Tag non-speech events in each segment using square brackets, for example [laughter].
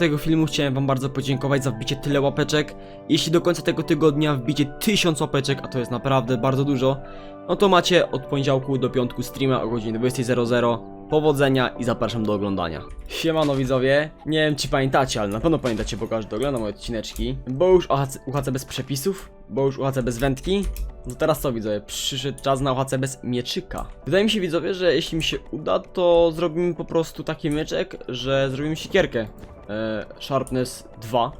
tego filmu chciałem wam bardzo podziękować za wbicie tyle łapeczek. Jeśli do końca tego tygodnia wbicie 1000 łapeczek, a to jest naprawdę bardzo dużo, no to macie od poniedziałku do piątku streama o godzinie 20.00. Powodzenia i zapraszam do oglądania. Siemano widzowie, nie wiem czy pamiętacie, ale na pewno pamiętacie, bo każdy ogląda moje odcineczki. Bo już UHC, bez przepisów, bo już UHC bez wędki. No teraz co widzowie, przyszedł czas na UHC bez mieczyka. Wydaje mi się widzowie, że jeśli mi się uda, to zrobimy po prostu taki myczek, że zrobimy siekierkę. E, Sharpness 2.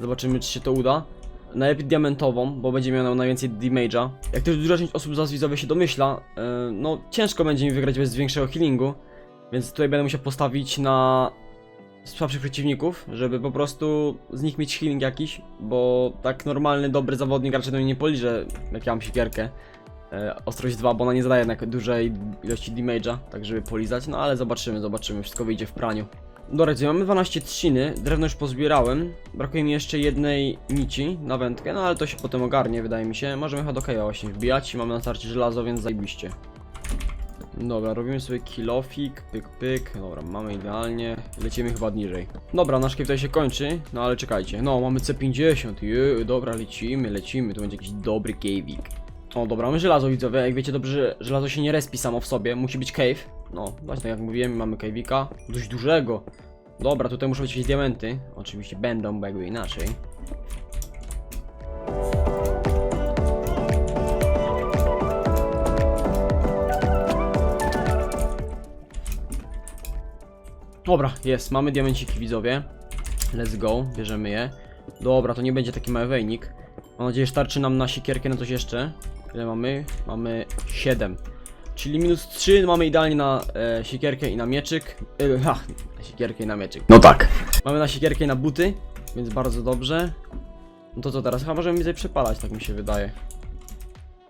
Zobaczymy czy się to uda. Najlepiej diamentową, bo będzie miała najwięcej damage'a. Jak też duża część osób z widzowie się domyśla, e, no ciężko będzie mi wygrać bez większego healingu. Więc tutaj będę musiał postawić na słabszych przeciwników, żeby po prostu z nich mieć healing jakiś, bo tak normalny, dobry zawodnik raczej do mnie nie poliże, jak ja mam siekierkę. E, ostrość 2, bo ona nie zadaje jednak dużej ilości damage'a, tak żeby polizać, no ale zobaczymy, zobaczymy, wszystko wyjdzie w praniu. Dobra, gdzie mamy 12 trzciny, drewno już pozbierałem, brakuje mi jeszcze jednej nici na wędkę, no ale to się potem ogarnie, wydaje mi się. Możemy chyba do Keja właśnie wbijać mamy na starcie żelazo, więc zajebiście. Dobra, robimy sobie kilofik, pyk pyk, dobra, mamy idealnie, lecimy chyba niżej. Dobra, nasz tutaj się kończy, no ale czekajcie, no mamy C50, je, dobra, lecimy, lecimy, tu będzie jakiś dobry cave'ik. O, dobra, mamy żelazo widzowie, jak wiecie dobrze, żelazo się nie respi samo w sobie, musi być cave. No, właśnie tak jak mówiłem, mamy cave'ika, dość dużego. Dobra, tutaj muszą być jakieś diamenty, oczywiście będą, bo jakby inaczej. Dobra, jest, mamy diamenciki widzowie. Let's go, bierzemy je. Dobra, to nie będzie taki mały wejnik. Mam nadzieję, że starczy nam na siekierkę na coś jeszcze. Ile mamy? Mamy 7. Czyli minus 3 mamy idealnie na e, siekierkę i na mieczyk. E, ha, na siekierkę i na mieczyk. No tak. Mamy na siekierkę i na buty, więc bardzo dobrze. No to co teraz? Chyba możemy tutaj przepalać, tak mi się wydaje.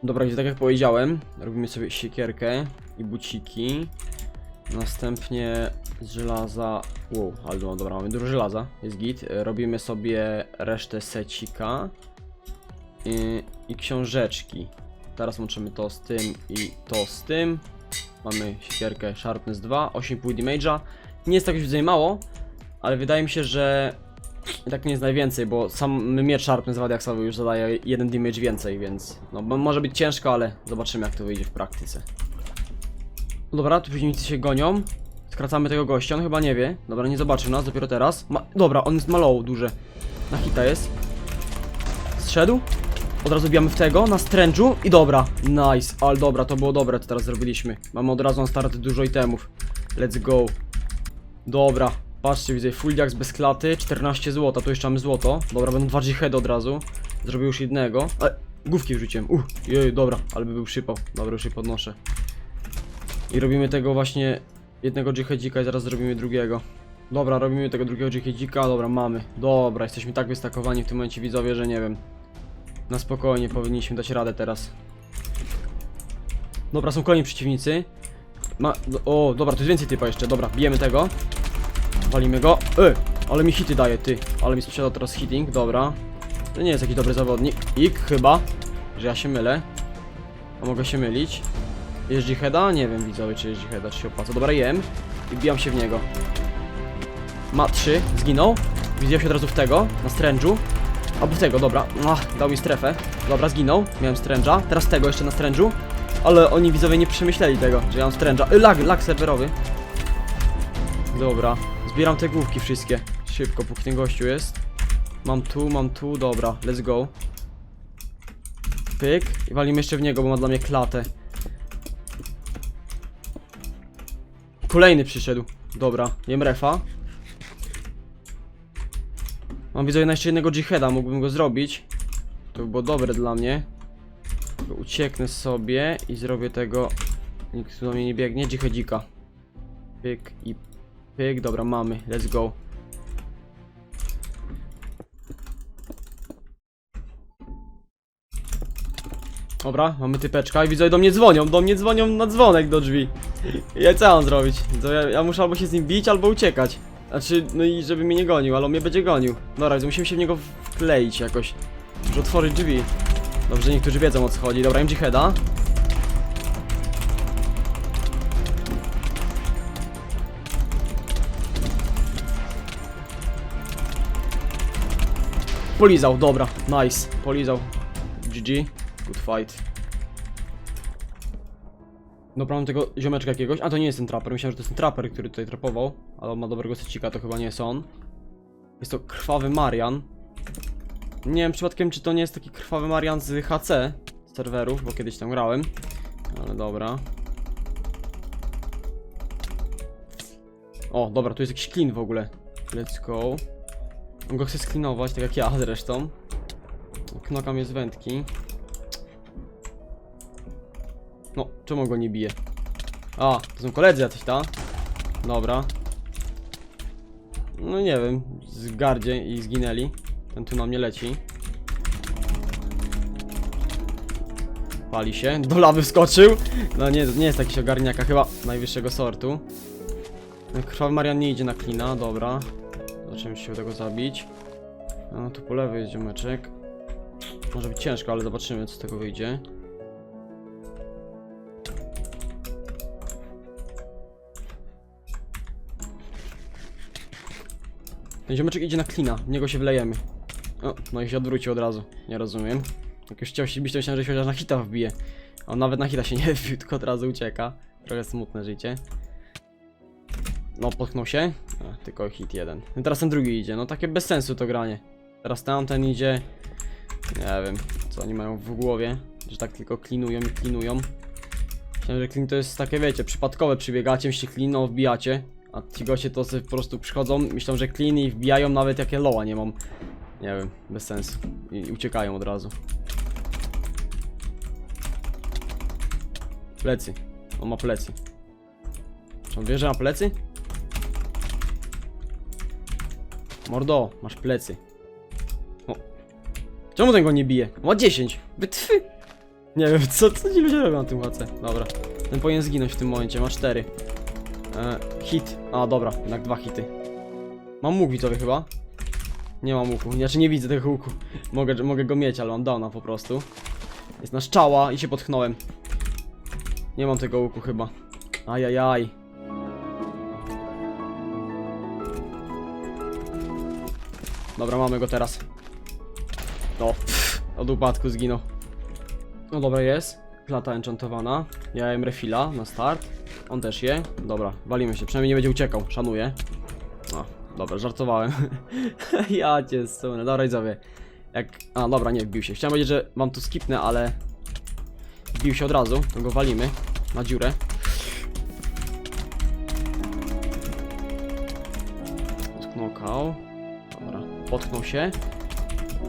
Dobra, więc tak jak powiedziałem, robimy sobie siekierkę i buciki. Następnie z żelaza. Wow, ale no dobra, mamy dużo żelaza, jest git. E, Robimy sobie resztę secika i, i książeczki. Teraz łączymy to z tym i to z tym. Mamy siekierkę Sharpness 2, 8,5 damage'a. Nie jest tak już mało, ale wydaje mi się, że i tak nie jest najwięcej, bo sam miecz Sharpness 2 diaksowy już zadaje 1 damage więcej, więc no może być ciężko, ale zobaczymy jak to wyjdzie w praktyce. No dobra, tu przeciwnicy się gonią. Skracamy tego gościa, on chyba nie wie. Dobra, nie zobaczył nas, dopiero teraz. Ma dobra, on jest malą duże. Na hita jest. Zszedł. Od razu bijamy w tego, na strężu i dobra. Nice, ale dobra, to było dobre, to teraz zrobiliśmy. Mamy od razu na start dużo itemów. Let's go. Dobra, patrzcie, widzę, full jacks bez klaty, 14 złota, tu jeszcze mamy złoto. Dobra, będą dwa heady od razu. Zrobił już jednego. Ale, główki wrzuciłem, uh, jej, dobra, ale by był przypał. Dobra, już je podnoszę. I robimy tego właśnie jednego dżihadzika i zaraz zrobimy drugiego. Dobra, robimy tego drugiego dżihadzika, dobra, mamy. Dobra, jesteśmy tak wystakowani w tym momencie widzowie, że nie wiem. Na spokojnie, powinniśmy dać radę teraz. Dobra, są kolejni przeciwnicy. Ma... O, dobra, tu jest więcej typa jeszcze, dobra, bijemy tego. Walimy go. E, ale mi hity daje, ty. Ale mi sprzedał teraz hitting, dobra. To nie jest jakiś dobry zawodnik. Ik, chyba, że ja się mylę. A mogę się mylić. Jest Jiheda? Nie wiem widzowie czy jest Jiheda, czy się opłaca. Dobra, jem i wbijam się w niego. Ma trzy, zginął. Widziałem się od razu w tego, na strężu. Albo tego, dobra. Ach, dał mi strefę. Dobra, zginął. Miałem stręża. Teraz tego jeszcze na strężu. Ale oni widzowie nie przemyśleli tego, że ja mam stręża. Y, lag, lag serwerowy. Dobra. Zbieram te główki wszystkie. Szybko, póki ten gościu jest. Mam tu, mam tu, dobra, let's go. Pyk. I walimy jeszcze w niego, bo ma dla mnie klatę. Kolejny przyszedł. Dobra, jem refa. Mam widzę jeszcze jednego jihada, mógłbym go zrobić. To by było dobre dla mnie. Ucieknę sobie i zrobię tego. Nikt do mnie nie biegnie. Jihadzika. Pyk i pyk. Dobra, mamy. Let's go. Dobra, mamy typeczka i widzę, do mnie dzwonią, do mnie dzwonią na dzwonek do drzwi. [laughs] Ja co mam zrobić? Ja, ja muszę albo się z nim bić, albo uciekać. Znaczy, no i żeby mnie nie gonił, ale on mnie będzie gonił. Dobra, więc musimy się w niego wkleić jakoś. Muszę otworzyć drzwi. Dobrze, niektórzy wiedzą o co chodzi. Dobra, MG Heada. Polizał, dobra, nice, polizał. GG, good fight. Dobra, mam tego ziomeczka jakiegoś. A to nie jest ten traper. Myślałem, że to jest ten traper, który tutaj trapował. Ale on ma dobrego secika, to chyba nie jest on. Jest to krwawy Marian. Nie wiem przypadkiem, czy to nie jest taki krwawy Marian z HC z serwerów, bo kiedyś tam grałem. Ale dobra. O, dobra, tu jest jakiś clean w ogóle. Let's go. On go chce sklinować, tak jak ja zresztą. Knokam jest wędki. No, czemu go nie bije? A, to są koledzy jacyś, ta? Dobra. No nie wiem, z gardzie i zginęli. Ten tu na mnie leci. Pali się, do lawy wskoczył. No nie, nie jest jakiś ogarniaka, chyba najwyższego sortu. Krwawy Marian nie idzie na klina, dobra. Zobaczymy, czy się uda go zabić. No, tu po lewej jest ziomeczek. Może być ciężko, ale zobaczymy, co z tego wyjdzie. Ten ziomeczek idzie na klina, w niego się wlejemy. O, no i się odwrócił od razu. Nie rozumiem. Jak już chciał się bić, to myślałem, że się chociaż na hita wbije. A On nawet na hita się nie [laughs] wbił, tylko od razu ucieka. Trochę smutne życie. No, potknął się. A, tylko hit jeden. No teraz ten drugi idzie. No takie bez sensu to granie. Teraz tamten idzie. Nie wiem, co oni mają w głowie. Że tak tylko klinują i klinują. Myślałem, że clean to jest takie, wiecie, przypadkowe. Przybiegacie, myślicie clean, no wbijacie. A ci goście to sobie po prostu przychodzą, myślą, że clean i wbijają nawet jakie loa nie mam. Nie wiem, bez sensu. I, uciekają od razu. Plecy. On ma plecy. Czy on wie, że ma plecy? Mordo, masz plecy. O. Czemu ten go nie bije? Ma 10. Wytwy. Nie wiem, co, co ci ludzie robią na tym HC. Dobra. Ten powinien zginąć w tym momencie, ma 4. E, hit. A, dobra, jednak dwa hity. Mam łuk widzowie chyba. Nie mam łuku, znaczy nie widzę tego łuku. Mogę, mogę go mieć, ale mam downa po prostu. Jest na szczała i się potknąłem. Nie mam tego łuku chyba. Ajajaj. Dobra, mamy go teraz. No, pff, od upadku zginął. No dobra, jest. Klata enchantowana. Ja jem refila na start. On też je. Dobra, walimy się. Przynajmniej nie będzie uciekał. Szanuję. No, dobra, żartowałem. [laughs] ja cię sunę. Dobra, widzowie. Jak... A, dobra, nie, wbił się. Chciałem powiedzieć, że wam tu skipnę, ale... Wbił się od razu. To go walimy. Na dziurę. Knokał. Dobra, potknął się.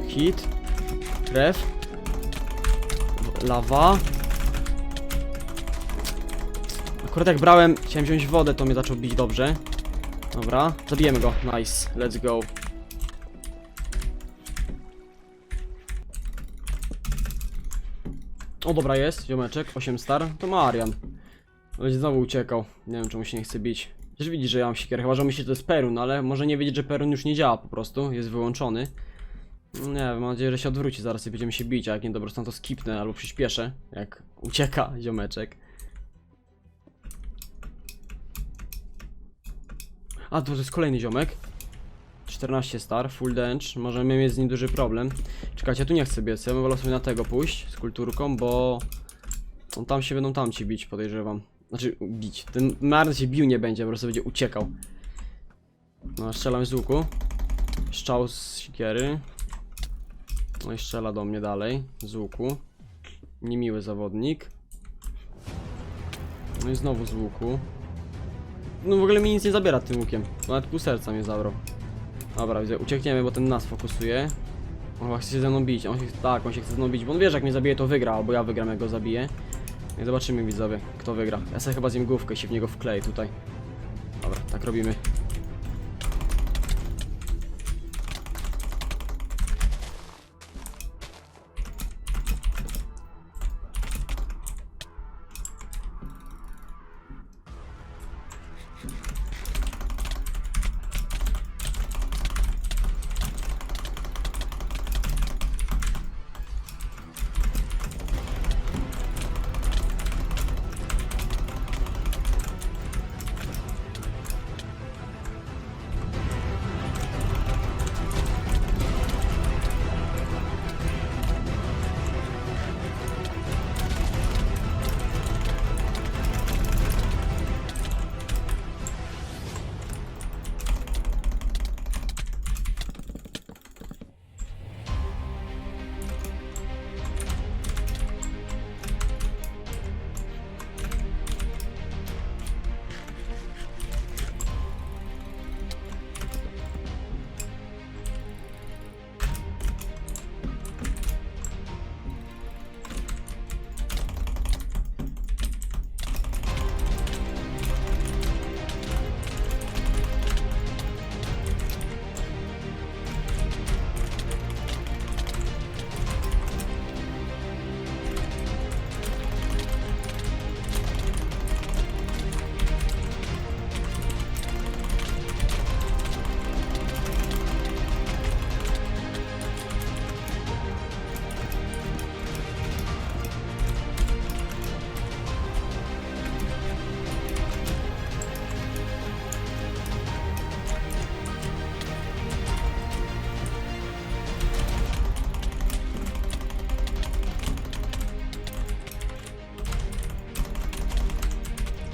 Hit. Krew. Lawa. Akurat jak brałem, chciałem wziąć wodę, to mnie zaczął bić dobrze. Dobra, zabijemy go. Nice, let's go. O, dobra jest, ziomeczek, 8 star. To ma Arian. Będzie znowu uciekał. Nie wiem, czemu się nie chce bić. Przecież widzi, że ja mam siekierę, chyba że myśli, że to jest Perun, ale może nie wiedzieć, że Perun już nie działa po prostu, jest wyłączony. No Nie mam nadzieję, że się odwróci zaraz i będziemy się bić, a jak nie, prostu to skipnę albo przyspieszę, jak ucieka ziomeczek. A, to jest kolejny ziomek. 14 star, full dench, możemy mieć z nim duży problem. Czekajcie, tu nie chcę biec, ja bym wolał sobie na tego pójść z kulturką, bo... On tam się będą tamci bić, podejrzewam. Znaczy, bić. Ten marny się bił nie będzie, po prostu będzie uciekał. No, strzelam z łuku. Strzał z sikiery. No i strzela do mnie dalej, z łuku. Niemiły zawodnik. No i znowu z łuku. No w ogóle mi nic nie zabiera tym łukiem. Nawet pół serca mnie zabrał. Dobra, widzę, uciekniemy, bo ten nas fokusuje. On chyba chce się ze mną bić. On się, tak, on się chce ze mną bić, bo on wie, że jak mnie zabije, to wygra, albo ja wygram, jak go zabiję. No I zobaczymy, widzowie, kto wygra. Ja sobie chyba zjem główkę i się w niego wkleję tutaj. Dobra, tak robimy.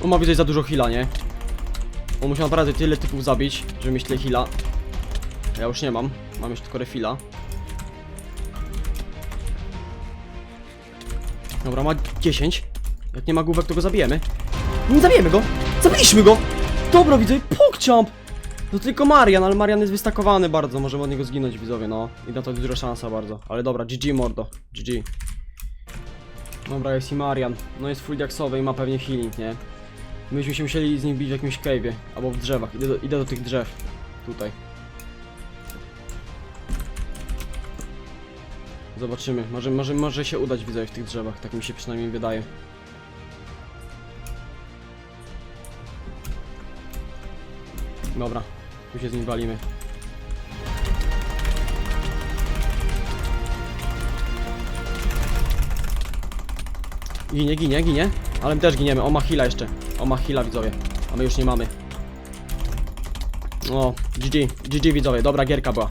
On ma widać za dużo heala, nie? On musiał naprawdę tyle typów zabić, żeby mieć tyle heala. Ja już nie mam, mam już tylko refila. Dobra, ma 10. Jak nie ma główek, to go zabijemy. Nie zabijemy go! Zabiliśmy go! Dobra, widzę, pokchamp! To tylko Marian, ale Marian jest wystakowany bardzo, możemy od niego zginąć, widzowie, no. I na to duża szansa bardzo. Ale dobra, GG mordo, GG. Dobra, jest i Marian. No jest full diaksowy i ma pewnie healing, nie? Myśmy się musieli z nim bić w jakimś cave'ie, albo w drzewach. Idę do, idę do tych drzew. Tutaj. Zobaczymy. Może, może, może się udać widzowie w tych drzewach, tak mi się przynajmniej wydaje. Dobra, tu się z nim walimy. Ginie, ginie, ginie. Ale my też giniemy. O, ma heala jeszcze. O, ma heala, widzowie. A my już nie mamy. O, GG, GG widzowie, dobra gierka była.